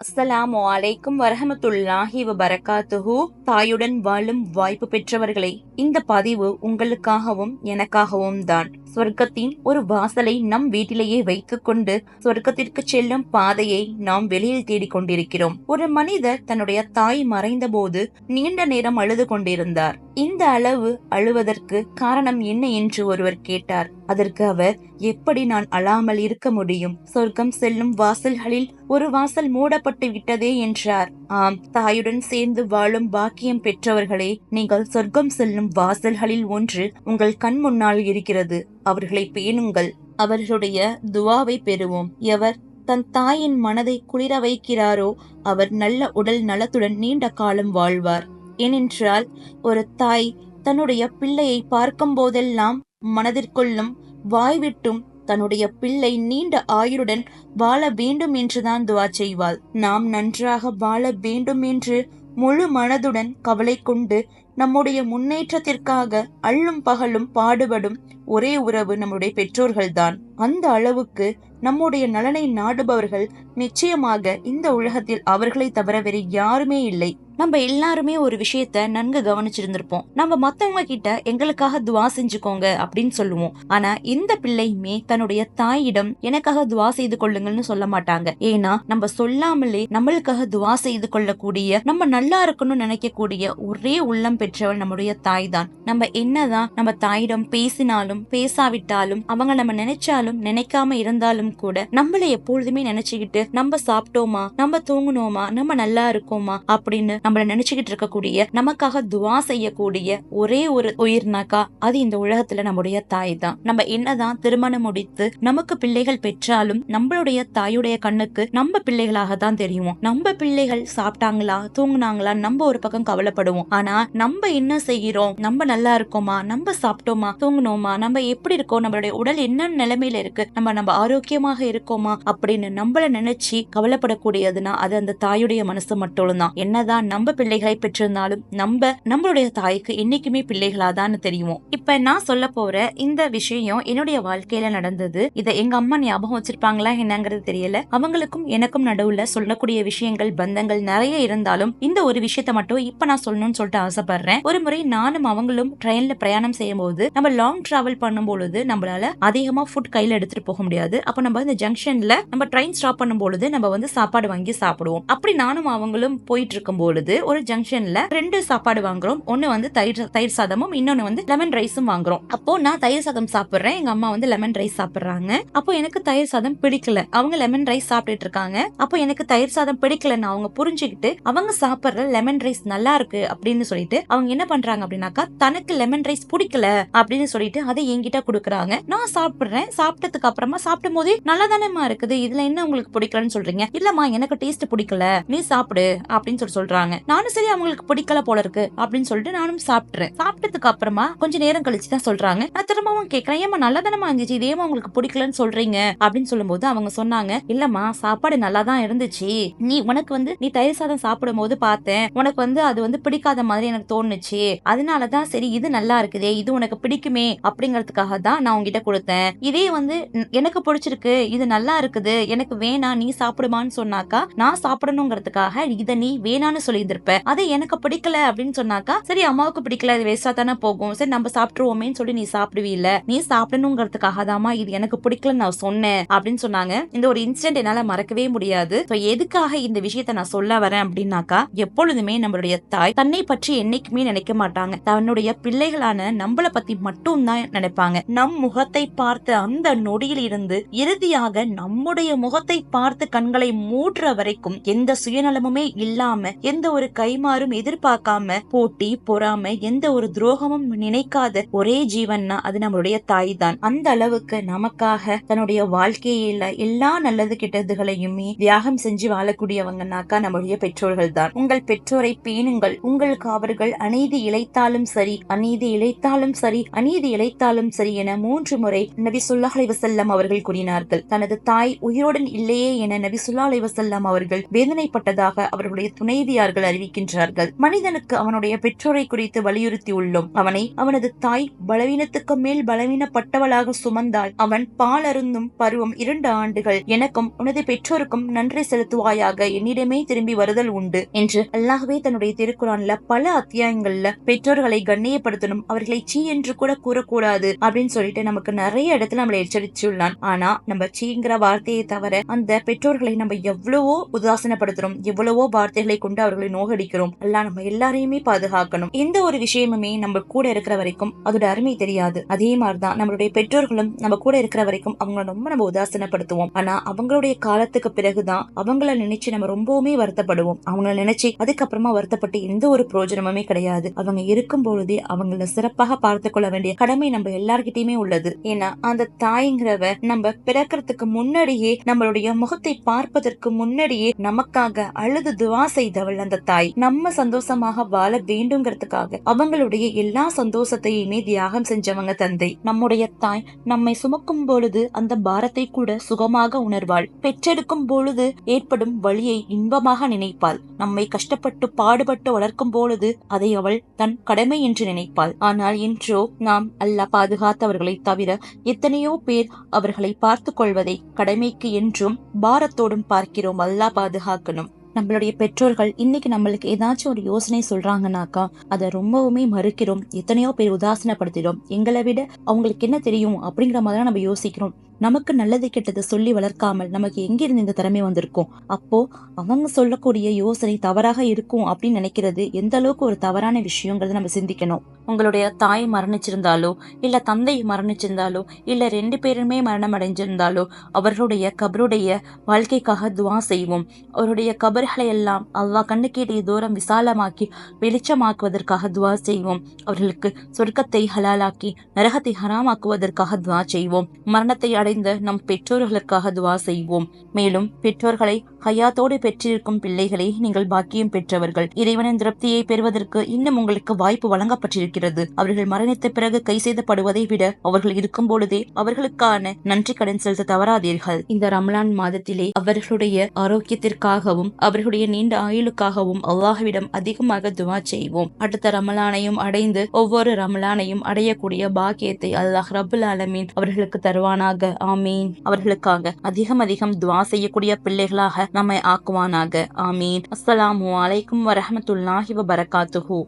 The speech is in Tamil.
அஸ்ஸலாமு அலைக்கும் வரஹமத்துல்லாஹி வபரகாத்துஹு. தாயுடன் வாழும் வாய்ப்பு பெற்றவர்களே. இந்த பதிவு உங்களுக்காகவும் எனக்காகவும் தான். சொர்க்கத்தின் ஒரு வாசலை நம் வீட்டிலேயே வைத்துக்கொண்டு சொர்க்கத்திற்கு செல்லும் பாதையை நாம் வெளியில் தேடிக் கொண்டிருக்கிறோம். ஒரு மனிதர் தன்னுடைய தாய் மறைந்த போது நீண்ட நேரம் அழுது கொண்டிருந்தார். இந்த அளவு அழுவதற்கு காரணம் என்ன என்று ஒருவர் கேட்டார். அதற்கு அவர் எப்படி நான் அழாமல் இருக்க முடியும்? சொர்க்கம் செல்லும் வாசல்களில் ஒரு வாசல் மூடப்பட்டு விட்டதே என்றார். ஆம் தாயுடன் சேர்ந்து வாழும் பாக்கியம் பெற்றவர்களே நீங்கள் சொர்க்கம் செல்லும் வாசல்களில் ஒன்று உங்கள் கண் முன்னால் இருக்கிறது. அவர்களை பேணுங்கள். அவர்களுடைய துவாவை பெறுவோம். எவர் தன் தாயின் மனதை குளிர வைக்கிறாரோ அவர் நல்ல உடல் நலத்துடன் நீண்ட காலம் வாழ்வார். ஏனென்றால் ஒரு தாய் தன்னுடைய பிள்ளையை பார்க்கும் போதெல்லாம் மனதிற்குள்ளும் வாய்விட்டும் தன்னுடைய பிள்ளை நீண்ட ஆயுளுடன் வாழ வேண்டும் என்றுதான் துவா செய்வாள். நாம் நன்றாக வாழ வேண்டும் என்று முழு மனதுடன் கவலை கொண்டு நம்முடைய முன்னேற்றத்திற்காக அள்ளும் பகலும் பாடுபடும் ஒரே உறவு நம்முடைய பெற்றோர்கள்தான். அந்த அளவுக்கு நம்முடைய நலனை நாடுபவர்கள் நிச்சயமாக இந்த உலகத்தில் அவர்களை தவிர வேறு யாருமே இல்லை. நம்ம எல்லாருமே ஒரு விஷயத்த நன்கு கவனிச்சிருந்திருப்போம். நம்ம மத்தவங்க கிட்ட எங்களுக்காக துவா செஞ்சுக்கோங்க அப்படின்னு சொல்லுவோம். ஆனா இந்த பிள்ளையுமே தன்னுடைய தாயிடம் எனக்காக துவா செய்து கொள்ளுங்கள்னு சொல்ல மாட்டாங்க. ஏன்னா நம்ம சொல்லாமலே நம்மளுக்காக துவா செய்து கொள்ளக்கூடிய நம்ம நல்லா இருக்கணும்னு நினைக்கக்கூடிய ஒரே உள்ளம் பெற்றவள் நம்முடைய தாய் தான் நம்ம என்னதான் நம்ம தாயிடம் பேசினாலும் பேசாவிட்டாலும் அவங்க நம்ம நினைச்சாலும் நினைக்காம இருந்தாலும் கூட நம்மள எப்பொழுதுமே நினைச்சுக்கிட்டு நம்ம சாப்பிட்டோமா நம்ம தூங்குனோமா நம்ம நல்லா இருக்கோமா அப்படின்னு நம்மள நினைச்சுக்கிட்டு இருக்கக்கூடிய நமக்காக துவா செய்யக்கூடிய ஒரே ஒரு உயிர்னாக்கா அது இந்த உலகத்துல நம்முடைய தாய் தான். நம்ம என்னதான் திருமணம் முடித்து நமக்கு பிள்ளைகள் பெற்றாலும் நம்மளுடைய தாயுடைய கண்ணுக்கு நம்ம பிள்ளைகளாக தான் தெரியும். நம்ம பிள்ளைகள் சாப்பிட்டாங்களா தூங்குனாங்களா நம்ம ஒரு பக்கம் கவலைப்படுவோம். ஆனா நம்ம என்ன செய்கிறோம்? நம்ம நல்லா இருக்கோமா? நம்ம சாப்பிட்டோமா? தூங்குனோமா? நம்ம எப்படி இருக்கோம்? நம்மளுடைய உடல் என்ன நிலைமையில இருக்கு? நம்ம நம்ம ஆரோக்கியமாக இருக்கோமா? அப்படின்னு நம்மள நினைச்சு கவலைப்படக்கூடியதுன்னா அது அந்த தாயுடைய மனசு மட்டும் தான் என்னதான் நம்ம பிள்ளைகளை பெற்றிருந்தாலும் நம்ம நம்மளுடைய தாய்க்கு என்னைக்குமே பிள்ளைகளா தான் தெரியும் இப்ப நான் சொல்ல போற இந்த விஷயம் என்னுடைய வாழ்க்கையில நடந்தது. இதை எங்க அம்மா ஞாபகம் வச்சிருப்பாங்களா என்னங்கிறது தெரியல. அவங்களுக்கும் எனக்கும் நடுவுல சொல்லக்கூடிய விஷயங்கள் பந்தங்கள் நிறைய இருந்தாலும் இந்த ஒரு விஷயத்த மட்டும் இப்ப நான் சொல்லணும்னு சொல்லிட்டு ஆசைப்படுறேன். ஒரு முறை நானும் அவங்களும் ட்ரெயின்ல பிரயாணம் செய்யும் போது நம்ம லாங் டிராவல் பண்ணும் பொழுது நம்மளால அதிகமா ஃபுட் கையில எடுத்துட்டு போக முடியாது. அப்ப நம்ம இந்த ஜங்ஷன்ல நம்ம ட்ரெயின் ஸ்டாப் பண்ணும் பொழுது நம்ம வந்து சாப்பாடு வாங்கி சாப்பிடுவோம். அப்படி நானும் அவங்களும் போயிட்டு இருக்கும் பொழுது ஒரு ஜங்ஷன்ல ரெண்டு சாப்பாடு வாங்குறோம். ஒன்னு வந்து தயிர் தயிர் சாதமும் இன்னொன்னு வந்து லெமன் ரைஸும் வாங்குறோம். அப்போ நான் தயிர் சாதம் சாப்பிடுறேன். எங்க அம்மா வந்து லெமன் ரைஸ் சாப்பிடுறாங்க. அப்போ எனக்கு தயிர் சாதம் பிடிக்கல. அவங்க லெமன் ரைஸ் சாப்பிட்டுட்டு இருக்காங்க. அப்போ எனக்கு தயிர் சாதம் பிடிக்கலன்னு அவங்க புரிஞ்சுக்கிட்டு அவங்க சாப்பிடுற லெமன் ரைஸ் நல்லா இருக்கு அப்படின்னு சொல்லிட்டு அவங்க என்ன பண்றாங்க அப்படின்னாக்கா தனக்கு லெமன் ரைஸ் பிடிக்கல அப்படின்னு சொல்லிட்டு அதை என்கிட்ட கொடுக்குறாங்க. நான் சாப்பிடுறேன். சாப்பிட்டதுக்கு அப்புறமா சாப்பிடும் போதே நல்லா தானேமா இருக்குது. இதுல என்ன உங்களுக்கு பிடிக்கலன்னு சொல்றீங்க? இல்லம்மா எனக்கு டேஸ்ட் பிடிக்கல. நீ சாப்பிடு அப்படின்னு சொல்லி சொல்றாங்க. நானும் சரி அவங்களுக்கு பிடிக்கல போல இருக்கு அப்படின்னு சொல்லிட்டு நானும் சாப்பிட்டுறேன். சாப்பிட்டதுக்கு அப்புறமா கொஞ்ச நேரம் கழிச்சு தான் சொல்றாங்க. நான் திரும்பவும் கேக்குறேன் ஏமா நல்லா தானே இருந்துச்சு இதேமா உங்களுக்கு பிடிக்கலன்னு சொல்றீங்க? அப்படின்னு சொல்லும்போது அவங்க சொன்னாங்க இல்லம்மா சாப்பாடு நல்லா தான் இருந்துச்சு. நீ உனக்கு வந்து நீ தயிர் சாதம் சாப்பிடும் போது பார்த்தேன். உனக்கு வந்து அது வந்து பிடிக்காத மாதிரி எனக்கு தோணுச்சு. அதனாலதான் சரி இது நல்லா இருக்குதே இது உனக்கு பிடிக்குமே அப்படிங்கறதுக்காக தான் நான் உங்ககிட்ட கொடுத்தேன். இதே வந்து எனக்கு பிடிச்சிருக்கு இது நல்லா இருக்குது எனக்கு வேணாம் நீ சாப்பிடுமான்னு சொன்னாக்கா நான் சாப்பிடணுங்கிறதுக்காக இதை நீ வேணான்னு சொல்லி சொல்லியிருந்திருப்ப. அது எனக்கு பிடிக்கல அப்படின்னு சொன்னாக்கா சரி அம்மாவுக்கு பிடிக்கல இது வேஸ்டா தானே போகும். சரி நம்ம சாப்பிட்டுருவோமேன்னு சொல்லி நீ சாப்பிடுவீல்ல. நீ சாப்பிடணுங்கிறதுக்காக தாமா இது எனக்கு பிடிக்கலன்னு நான் சொன்னேன் அப்படின்னு சொன்னாங்க. இந்த ஒரு இன்சிடென்ட் என்னால மறக்கவே முடியாது. எதுக்காக இந்த விஷயத்த நான் சொல்ல வரேன் அப்படின்னாக்கா எப்பொழுதுமே நம்மளுடைய தாய் தன்னை பற்றி என்னைக்குமே நினைக்க மாட்டாங்க. தன்னுடைய பிள்ளைகளான நம்மள பத்தி மட்டும் தான் நினைப்பாங்க. நம் முகத்தை பார்த்த அந்த நொடியில் இருந்து இறுதியாக நம்முடைய முகத்தை பார்த்து கண்களை மூடுற வரைக்கும் எந்த சுயநலமுமே இல்லாம எந்த ஒரு கைமாறும் எதிர்பார்க்காம போட்டி பொறாம எந்த ஒரு துரோகமும் நினைக்காத ஒரே ஜீவன்னா அது நம்மளுடைய தாய் தான் அந்த அளவுக்கு நமக்காக தன்னுடைய வாழ்க்கையில எல்லா நல்லது கெட்டதுகளையுமே தியாகம் செஞ்சு வாழக்கூடியவங்கனாக்கா நம்முடைய பெற்றோர்கள் தான் உங்கள் பெற்றோரை பேணுங்கள். உங்களுக்கு அவர்கள் அநீதி இழைத்தாலும் சரி அநீதி இழைத்தாலும் சரி அநீதி இழைத்தாலும் சரி என மூன்று முறை நபி சுல்லா அலைவசல்லாம் அவர்கள் கூறினார்கள். தனது தாய் உயிருடன் இல்லையே என நபி சுல்லா அலைவசல்லாம் அவர்கள் வேதனைப்பட்டதாக அவர்களுடைய துணைவியார்கள் அவர்கள் அறிவிக்கின்றார்கள். மனிதனுக்கு அவனுடைய பெற்றோரை குறித்து வலியுறுத்தி உள்ளோம். அவனை அவனது தாய் பலவீனத்துக்கு மேல் பலவீனப்பட்டவளாக சுமந்தால் அவன் பால் அருந்தும் பருவம் இரண்டு ஆண்டுகள். எனக்கும் உனது பெற்றோருக்கும் நன்றி செலுத்துவாயாக. என்னிடமே திரும்பி வருதல் உண்டு என்று அல்லாஹ்வே தன்னுடைய திருக்குறான்ல பல அத்தியாயங்கள்ல பெற்றோர்களை கண்ணியப்படுத்தணும் அவர்களை சீ என்று கூட கூறக்கூடாது அப்படின்னு சொல்லிட்டு நமக்கு நிறைய இடத்துல நம்மளை எச்சரிச்சுள்ளான் ஆனா நம்ம சீங்கிற வார்த்தையை தவிர அந்த பெற்றோர்களை நம்ம எவ்வளவோ உதாசனப்படுத்துறோம் எவ்வளவோ வார்த்தைகளை கொண்டு அவர்களை நோகடிக்கிறோம். எல்லாம் நம்ம எல்லாரையுமே பாதுகாக்கணும். எந்த ஒரு விஷயமுமே நம்ம கூட இருக்கிற வரைக்கும் அதோட அருமை தெரியாது. அதே மாதிரிதான் நம்மளுடைய பெற்றோர்களும் நம்ம கூட இருக்கிற வரைக்கும் அவங்கள ரொம்ப நம்ம உதாசனப்படுத்துவோம். ஆனா அவங்களுடைய காலத்துக்கு பிறகுதான் அவங்கள நினைச்சு நம்ம ரொம்பவுமே வருத்தப்படுவோம். அவங்கள நினைச்சு அதுக்கப்புறமா வருத்தப்பட்டு எந்த ஒரு பிரயோஜனமுமே கிடையாது. அவங்க இருக்கும் பொழுதே அவங்கள சிறப்பாக பார்த்து கொள்ள வேண்டிய கடமை நம்ம எல்லார்கிட்டயுமே உள்ளது. ஏன்னா அந்த தாய்ங்கிறவ நம்ம பிறக்கிறதுக்கு முன்னாடியே நம்மளுடைய முகத்தை பார்ப்பதற்கு முன்னாடியே நமக்காக அழுது துவா செய்தவள் அந்த தாய். நம்ம சந்தோஷமாக வாழ வேண்டுங்கிறதுக்காக அவங்களுடைய எல்லா சந்தோஷத்தையுமே தியாகம் செஞ்சவங்க தந்தை. நம்முடைய தாய் நம்மை சுமக்கும் பொழுது அந்த பாரத்தை கூட சுகமாக உணர்வாள். பெற்றெடுக்கும் பொழுது ஏற்படும் வழியை இன்பமாக நினைப்பாள். நம்மை கஷ்டப்பட்டு பாடுபட்டு வளர்க்கும் பொழுது அதை அவள் தன் கடமை என்று நினைப்பாள். ஆனால் இன்றோ நாம் அல்ல பாதுகாத்தவர்களை தவிர எத்தனையோ பேர் அவர்களை பார்த்து கொள்வதை கடமைக்கு என்றும் பாரத்தோடும் பார்க்கிறோம். அல்லா பாதுகாக்கணும். நம்மளுடைய பெற்றோர்கள் இன்னைக்கு நம்மளுக்கு ஏதாச்சும் ஒரு யோசனை சொல்றாங்கனாக்கா அதை ரொம்பவுமே மறுக்கிறோம் எத்தனையோ பேர் உதாசனப்படுத்திடும் எங்களை விட அவங்களுக்கு என்ன தெரியும் அப்படிங்கிற மாதிரி நம்ம யோசிக்கிறோம். நமக்கு நல்லது கெட்டது சொல்லி வளர்க்காமல் நமக்கு எங்கிருந்து இந்த திறமை வந்திருக்கும்? அப்போ அவங்க சொல்லக்கூடிய யோசனை தவறாக இருக்கும் அப்படின்னு நினைக்கிறது எந்த அளவுக்கு ஒரு தவறான விஷயங்கிறத நம்ம சிந்திக்கணும். உங்களுடைய தாய் மரணிச்சிருந்தாலோ இல்ல தந்தை மரணிச்சிருந்தாலோ இல்ல ரெண்டு பேருமே மரணம் அடைஞ்சிருந்தாலோ அவர்களுடைய கபருடைய வாழ்க்கைக்காக துவா செய்வோம். அவருடைய கபர்களை எல்லாம் அல்லாஹ் கண்ணுக்கேட்டிய தூரம் விசாலமாக்கி வெளிச்சமாக்குவதற்காக துவா செய்வோம். அவர்களுக்கு சொர்க்கத்தை ஹலாலாக்கி நரகத்தை ஹராமாக்குவதற்காக துவா செய்வோம். மரணத்தை அடை அடைந்த நம் பெற்றோர்களுக்காக துவா செய்வோம். மேலும் பெற்றோர்களை ஹயாத்தோடு பெற்றிருக்கும் பிள்ளைகளை நீங்கள் பாக்கியம் பெற்றவர்கள். இறைவனின் திருப்தியை பெறுவதற்கு இன்னும் உங்களுக்கு வாய்ப்பு வழங்கப்பட்டிருக்கிறது. அவர்கள் மரணித்த பிறகு கை செய்தப்படுவதை விட அவர்கள் இருக்கும் பொழுதே அவர்களுக்கான நன்றி கடன் செலுத்த தவறாதீர்கள். இந்த ரமலான் மாதத்திலே அவர்களுடைய ஆரோக்கியத்திற்காகவும் அவர்களுடைய நீண்ட ஆயுளுக்காகவும் அல்லாஹ்விடம் அதிகமாக துவா செய்வோம். அடுத்த ரமலானையும் அடைந்து ஒவ்வொரு ரமலானையும் அடையக்கூடிய பாக்கியத்தை அல்லாஹ் ரபுல் ஆலமீன் அவர்களுக்கு தருவானாக. ஆமீன். அவர்களுக்காக அதிகம் அதிகம் துவா செய்யக்கூடிய பிள்ளைகளாக நம்மை ஆக்குவானாக. ஆமீன். அஸ்ஸலாமு அலைக்கும் வரஹமத்துல்லாஹி வபரகாத்துஹு.